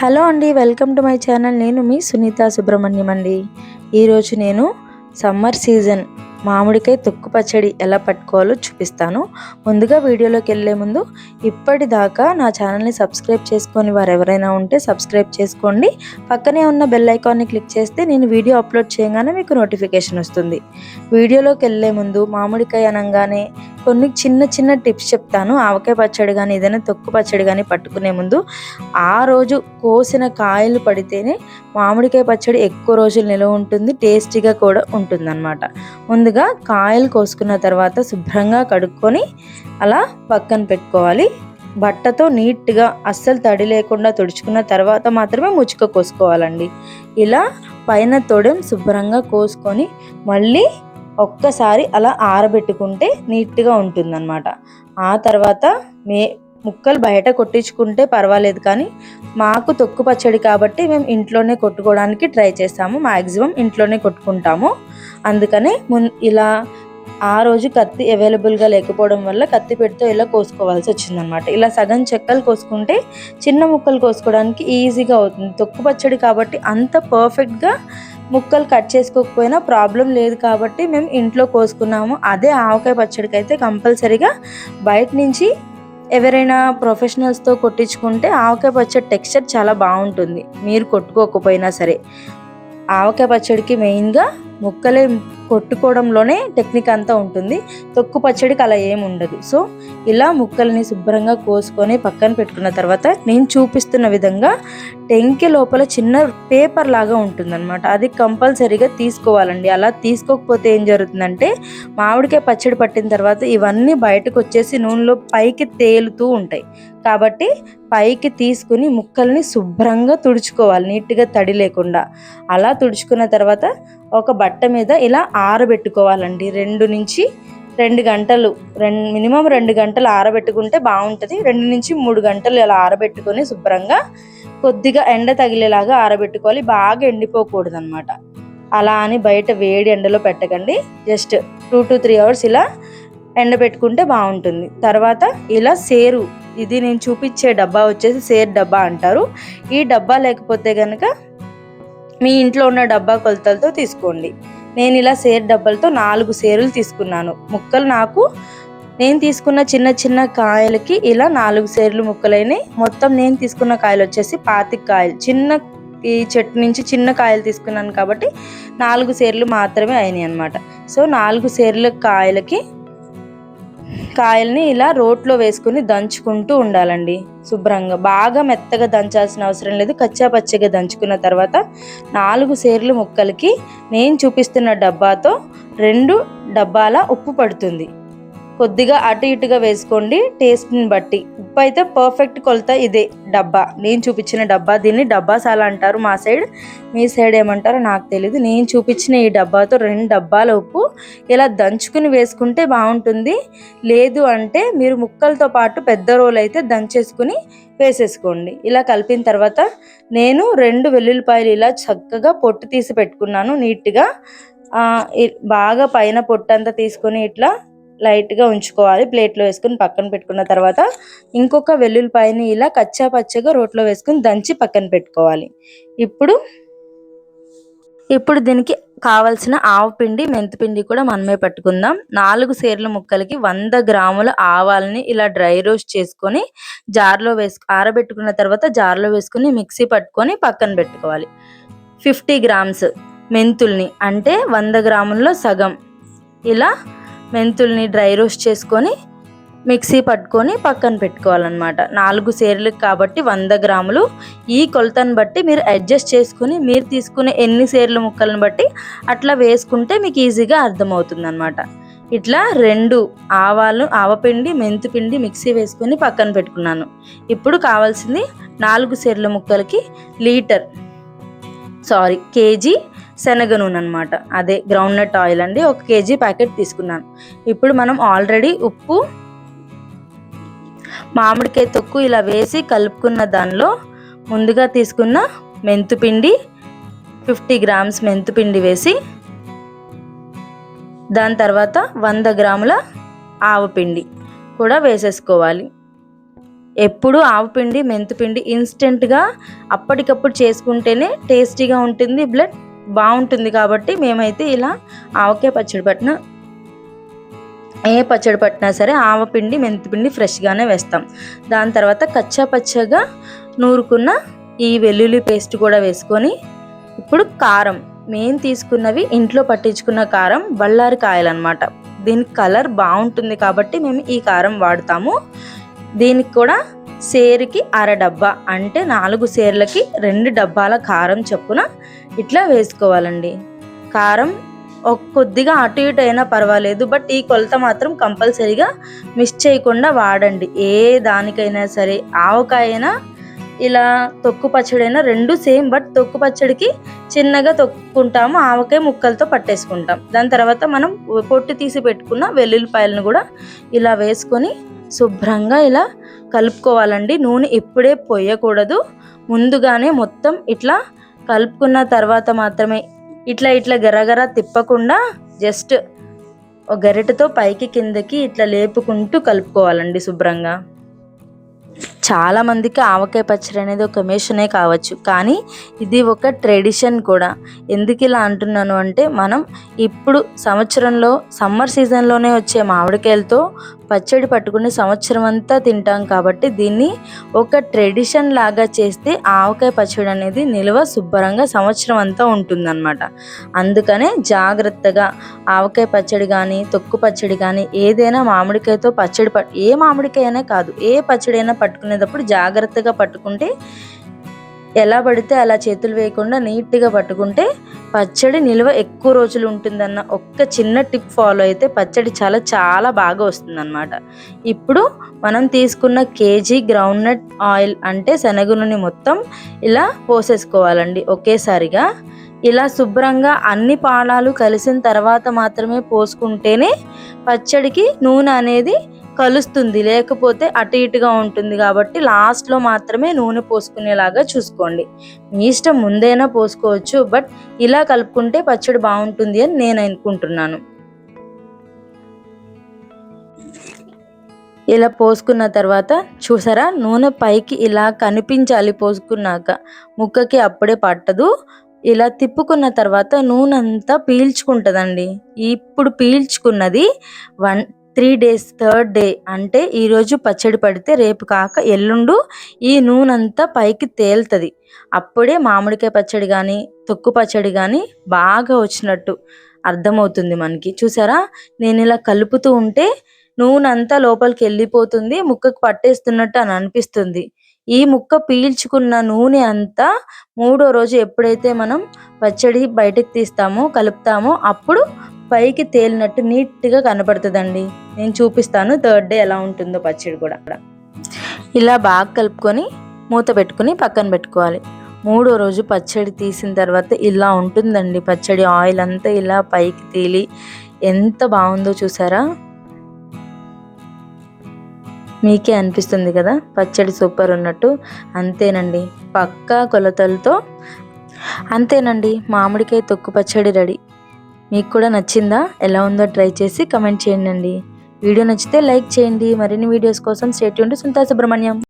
Hello అండి welcome to my channel. నేను మీ సునీత సుబ్రహ్మణ్యం అండి. ఈరోజు నేను సమ్మర్ సీజన్ మామిడికాయ తొక్కు పచ్చడి ఎలా పట్టుకోవాలో చూపిస్తాను. ముందుగా వీడియోలోకి వెళ్ళే ముందు ఇప్పటిదాకా నా ఛానల్ని సబ్స్క్రైబ్ చేసుకొని వారు ఎవరైనా ఉంటే సబ్స్క్రైబ్ చేసుకోండి. పక్కనే ఉన్న బెల్ ఐకాన్ని క్లిక్ చేస్తే నేను వీడియో అప్లోడ్ చేయగానే మీకు నోటిఫికేషన్ వస్తుంది. వీడియోలోకి వెళ్ళే ముందు మామిడికాయ అనగానే కొన్ని చిన్న చిన్న టిప్స్ చెప్తాను. ఆవకాయ పచ్చడి కానీ ఏదైనా తొక్కు పచ్చడి కానీ పట్టుకునే ముందు ఆ రోజు కోసిన కాయలు పడితేనే మామిడికాయ పచ్చడి ఎక్కువ రోజులు నిలవ ఉంటుంది టేస్టీగా కూడా ఉంటుందన్నమాట. ముందుగా కాయలు కోసుకున్న తర్వాత శుభ్రంగా కడుక్కొని అలా పక్కన పెట్టుకోవాలి. బట్టతో నీట్గా అస్సలు తడి లేకుండా తుడుచుకున్న తర్వాత మాత్రమే ముచ్చుక కోసుకోవాలండి. ఇలా పైన తొడెం శుభ్రంగా కోసుకొని మళ్ళీ ఒక్కసారి అలా ఆరబెట్టుకుంటే నీట్గా ఉంటుందన్నమాట. ఆ తర్వాత మే ముక్కలు బయట కొట్టించుకుంటే పర్వాలేదు కానీ మాకు తొక్కు పచ్చడి కాబట్టి మేము ఇంట్లోనే కొట్టుకోవడానికి ట్రై చేస్తాము. మ్యాక్సిమం ఇంట్లోనే కొట్టుకుంటాము. అందుకనే మున్ ఇలా ఆ రోజు కత్తి అవైలబుల్గా లేకపోవడం వల్ల కత్తి పెడితో ఇలా కోసుకోవాల్సి వచ్చిందనమాట ఇలా సగం చెక్కలు కోసుకుంటే చిన్న ముక్కలు కోసుకోవడానికి ఈజీగా అవుతుంది. తొక్కు పచ్చడి కాబట్టి అంత పర్ఫెక్ట్గా ముక్కలు కట్ చేసుకోకపోయినా ప్రాబ్లం లేదు కాబట్టి మేము ఇంట్లో కోసుకున్నాము. అదే ఆవకాయ పచ్చడికి అయితే కంపల్సరీగా బయట నుంచి ఎవరైనా ప్రొఫెషనల్స్తో కొట్టించుకుంటే ఆవకాయ పచ్చడి టెక్స్చర్ చాలా బాగుంటుంది. మీరు కొట్టుకోకపోయినా సరే. ఆవకాయ పచ్చడికి మెయిన్గా ముక్కలే కొట్టుకోవడంలోనే టెక్నిక్ అంతా ఉంటుంది. తొక్కు పచ్చడికి అలా ఏమి ఉండదు. సో ఇలా ముక్కల్ని శుభ్రంగా కోసుకొని పక్కన పెట్టుకున్న తర్వాత నేను చూపిస్తున్న విధంగా టెంకి లోపల చిన్న పేపర్ లాగా ఉంటుందన్నమాట. అది కంపల్సరీగా తీసుకోవాలండి. అలా తీసుకోకపోతే ఏం జరుగుతుందంటే మామిడికాయ పచ్చడి పట్టిన తర్వాత ఇవన్నీ బయటకు వచ్చేసి నూనెలో పైకి తేలుతూ ఉంటాయి. కాబట్టి పైకి తీసుకుని ముక్కల్ని శుభ్రంగా తుడుచుకోవాలి. నీట్గా తడి లేకుండా. అలా తుడుచుకున్న తర్వాత ఒక బట్ట మీద ఇలా ఆరబెట్టుకోవాలండి. రెండు నుంచి రెండు గంటలు రెండు మినిమం రెండు గంటలు ఆరబెట్టుకుంటే బాగుంటుంది. రెండు నుంచి మూడు గంటలు ఇలా ఆరబెట్టుకొని శుభ్రంగా కొద్దిగా ఎండ తగిలేలాగా ఆరబెట్టుకోవాలి. బాగా ఎండిపోకూడదు అనమాట అలా అని బయట వేడి ఎండలో పెట్టకండి. Just two to three hours ఇలా ఎండబెట్టుకుంటే బాగుంటుంది. తర్వాత ఇలా సేరు ఇది నేను చూపించే డబ్బా వచ్చేసి సేర్ డబ్బా అంటారు. ఈ డబ్బా లేకపోతే కనుక మీ ఇంట్లో ఉన్న డబ్బా కొలతలతో తీసుకోండి. నేను ఇలా సేర్ డబ్బాలతో నాలుగు సేరులు తీసుకున్నాను. ముక్కలు నాకు నేను తీసుకున్న చిన్న చిన్న కాయలకి ఇలా నాలుగు సేర్లు ముక్కలైనవి మొత్తం నేను తీసుకున్న కాయలు వచ్చేసి పాతిక కాయలు. చిన్న ఈ చెట్టు నుంచి చిన్న కాయలు తీసుకున్నాను కాబట్టి నాలుగు సేర్లు మాత్రమే అయినాయి అనమాట సో నాలుగు సేర్ల కాయలకి కాయల్ని ఇలా రోట్లో వేసుకుని దంచుకుంటూ ఉండాలండి. శుభ్రంగా బాగా మెత్తగా దంచాల్సిన అవసరం లేదు. కచ్చా పచ్చగా దంచుకున్న తర్వాత నాలుగు సేర్లు ముక్కలకి నేను చూపిస్తున్న డబ్బాతో రెండు డబ్బాల ఉప్పు పడుతుంది. కొద్దిగా అటు ఇటుగా వేసుకోండి టేస్ట్ని బట్టి. ఉప్పు అయితే పర్ఫెక్ట్ కొలత ఇదే డబ్బా. నేను చూపించిన డబ్బా దీన్ని డబ్బాసాల అంటారు మా సైడ్. మీ సైడ్ ఏమంటారో నాకు తెలియదు నేను చూపించిన ఈ డబ్బాతో రెండు డబ్బాల ఉప్పు ఇలా దంచుకుని వేసుకుంటే బాగుంటుంది. లేదు అంటే మీరు ముక్కలతో పాటు పెద్ద రోలు అయితే దంచేసుకుని వేసేసుకోండి. ఇలా కలిపిన తర్వాత నేను రెండు వెల్లుల్లిపాయలు ఇలా చక్కగా పొట్టు తీసి పెట్టుకున్నాను నీట్గా. బాగా పైన పొట్టంతా తీసుకొని ఇట్లా లైట్గా ఉంచుకోవాలి. ప్లేట్లో వేసుకుని పక్కన పెట్టుకున్న తర్వాత ఇంకొక వెల్లుల్లిపాయని ఇలా కచ్చా పచ్చగా రోట్లో వేసుకుని దంచి పక్కన పెట్టుకోవాలి. ఇప్పుడు ఇప్పుడు దీనికి కావలసిన ఆవు పిండి మెంతిపిండి కూడా మనమే పట్టుకుందాం. నాలుగు సేర్ల ముక్కలకి వంద గ్రాముల ఆవాలని ఇలా డ్రై రోస్ట్ చేసుకొని జార్లో వేసు ఆరబెట్టుకున్న తర్వాత జార్లో వేసుకుని మిక్సీ పట్టుకొని పక్కన పెట్టుకోవాలి. ఫిఫ్టీ గ్రామ్స్ మెంతుల్ని అంటే వంద గ్రాముల్లో సగం. ఇలా మెంతుల్ని డ్రై రోస్ట్ చేసుకొని మిక్సీ పట్టుకొని పక్కన పెట్టుకోవాలన్నమాట. నాలుగు సేర్లకు కాబట్టి వంద గ్రాములు. ఈ కొలతను బట్టి మీరు అడ్జస్ట్ చేసుకుని మీరు తీసుకునే ఎన్ని సేర్ల ముక్కలను బట్టి అట్లా వేసుకుంటే మీకు ఈజీగా అర్థమవుతుంది అనమాట ఇట్లా రెండు ఆవాలు ఆవపిండి మెంతిపిండి మిక్సీ వేసుకొని పక్కన పెట్టుకున్నాను. ఇప్పుడు కావాల్సింది నాలుగు సేర్ల ముక్కలకి లీటర్ సారీ కేజీ శనగ నూనె అనమాట అదే గ్రౌండ్ నట్ ఆయిల్ అండి. ఒక కేజీ ప్యాకెట్ తీసుకున్నాను. ఇప్పుడు మనం ఆల్రెడీ ఉప్పు మామిడికాయ తొక్కు ఇలా వేసి కలుపుకున్న దానిలో ముందుగా తీసుకున్న మెంతుపిండి ఫిఫ్టీ గ్రామ్స్ మెంతుపిండి వేసి దాని తర్వాత వంద గ్రాముల ఆవపిండి కూడా వేసేసుకోవాలి. ఎప్పుడు ఆవపిండి మెంతిపిండి ఇన్స్టెంట్గా అప్పటికప్పుడు చేసుకుంటేనే టేస్టీగా ఉంటుంది బ్లడ్ బాగుంటుంది కాబట్టి మేమైతే ఇలా ఆవకాయ పచ్చడి పట్టిన ఏ పచ్చడి పట్టినా సరే ఆవపిండి మెంతిపిండి ఫ్రెష్గానే వేస్తాం. దాని తర్వాత కచ్చా పచ్చగా నూరుకున్న ఈ వెల్లుల్లి పేస్ట్ కూడా వేసుకొని ఇప్పుడు కారం మెయిన్ తీసుకున్నవి ఇంట్లో పట్టించుకున్న కారం బళ్ళారి కాయలు అనమాట దీనికి కలర్ బాగుంటుంది కాబట్టి మేము ఈ కారం వాడతాము. దీనికి కూడా సేరుకి అర డబ్బా అంటే నాలుగు సేర్లకి రెండు డబ్బాల కారం చొప్పున ఇట్లా వేసుకోవాలండి. కారం కొద్దిగా అటు ఇటు అయినా పర్వాలేదు బట్ ఈ కొలత మాత్రం కంపల్సరీగా మిస్ చేయకుండా వాడండి. ఏ దానికైనా సరే ఆవకాయ అయినా ఇలా తొక్కు పచ్చడైనా రెండు సేమ్ బట్ తొక్కు పచ్చడికి చిన్నగా తొక్కుంటాము ఆవకాయ ముక్కలతో పట్టేసుకుంటాం. దాని తర్వాత మనం పొట్టు తీసి పెట్టుకున్న వెల్లుల్లిపాయలను కూడా ఇలా వేసుకొని శుభ్రంగా ఇలా కలుపుకోవాలండి. నూనె ఇప్పుడే పోయకూడదు ముందుగానే మొత్తం ఇట్లా కలుపుకున్న తర్వాత మాత్రమే ఇట్లా ఇట్లా గరగర తిప్పకుండా జస్ట్ ఒక గరిటతో పైకి కిందకి ఇట్లా లేపుకుంటూ కలుపుకోవాలండి శుభ్రంగా. చాలామందికి ఆవకాయ పచ్చడి అనేది ఒక మిషనే కావచ్చు. కానీ ఇది ఒక ట్రెడిషన్ కూడా. ఎందుకు ఇలా అంటున్నాను అంటే మనం ఇప్పుడు సంవత్సరంలో సమ్మర్ సీజన్లోనే వచ్చే మామిడికాయలతో పచ్చడి పట్టుకుని సంవత్సరం అంతా తింటాం కాబట్టి దీన్ని ఒక ట్రెడిషన్ లాగా చేస్తే ఆవకాయ పచ్చడి అనేది నిల్వ శుభ్రంగా సంవత్సరం అంతా ఉంటుందన్నమాట. అందుకనే జాగ్రత్తగా ఆవకాయ పచ్చడి కానీ తొక్కు పచ్చడి కానీ ఏదైనా మామిడికాయతో పచ్చడి పట్టు ఏ మామిడికాయ కాదు ఏ పచ్చడి అయినా పట్టుకునేటప్పుడు జాగ్రత్తగా పట్టుకుంటే ఎలా పడితే అలా చేతులు వేయకుండా నీట్గా పట్టుకుంటే పచ్చడి నిల్వ ఎక్కువ రోజులు ఉంటుందన్న ఒక్క చిన్న టిప్ ఫాలో అయితే పచ్చడి చాలా చాలా బాగా వస్తుందన్నమాట. ఇప్పుడు మనం తీసుకున్న కేజీ గ్రౌండ్నట్ ఆయిల్ అంటే శనగ నూనె మొత్తం ఇలా పోసేసుకోవాలండి ఒకేసారిగా. ఇలా శుభ్రంగా అన్ని పాలాలు కలిసిన తర్వాత మాత్రమే పోసుకుంటేనే పచ్చడికి నూనె అనేది కలుస్తుంది. లేకపోతే అటు ఇటుగా ఉంటుంది కాబట్టి లాస్ట్లో మాత్రమే నూనె పోసుకునేలాగా చూసుకోండి. మీ ఇష్టం ముందైనా పోసుకోవచ్చు బట్ ఇలా కలుపుకుంటే పచ్చడి బాగుంటుంది అని నేను అనుకుంటున్నాను. ఇలా పోసుకున్న తర్వాత చూసారా నూనె పైకి ఇలా కనిపించాలి పోసుకున్నాక. ముక్కకి అప్పుడే పట్టదు. ఇలా తిప్పుకున్న తర్వాత నూనె అంతా పీల్చుకుంటుందండి. ఇప్పుడు పీల్చుకున్నది one three days third day అంటే ఈరోజు పచ్చడి పడితే రేపు కాక ఎల్లుండు ఈ నూనె అంతా పైకి తేలుతుంది. అప్పుడే మామిడికాయ పచ్చడి కానీ తొక్కు పచ్చడి కానీ బాగా వచ్చినట్టు అర్థమవుతుంది మనకి. చూసారా? నేను ఇలా కలుపుతూ ఉంటే నూనె అంతా లోపలికి వెళ్ళిపోతుంది ముక్కకు పట్టేస్తున్నట్టు అని అనిపిస్తుంది. ఈ ముక్క పీల్చుకున్న నూనె అంతా మూడో రోజు ఎప్పుడైతే మనం పచ్చడి బయటకు తీస్తామో కలుపుతామో అప్పుడు పైకి తేలినట్టు నీట్గా కనపడుతుందండి. నేను చూపిస్తాను థర్డ్ డే ఎలా ఉంటుందో పచ్చడి కూడా. ఇలా బాగా కలుపుకొని మూత పెట్టుకుని పక్కన పెట్టుకోవాలి. మూడో రోజు పచ్చడి తీసిన తర్వాత ఇలా ఉంటుందండి. పచ్చడి ఆయిల్ అంతా ఇలా పైకి తేలి ఎంత బాగుందో చూసారా? మీకే అనిపిస్తుంది కదా? పచ్చడి సూపర్ ఉన్నట్టు. అంతేనండి. పక్కా కొలతలతో. అంతేనండి. మామిడికాయ తొక్కు పచ్చడి రెడీ. మీకు కూడా నచ్చిందా? ఎలా ఉందో ట్రై చేసి కమెంట్ చేయండి. వీడియో నచ్చితే లైక్ చేయండి. మరిన్ని వీడియోస్ కోసం స్టేట్ ఉంటే సుంతా సుబ్రహ్మణ్యం.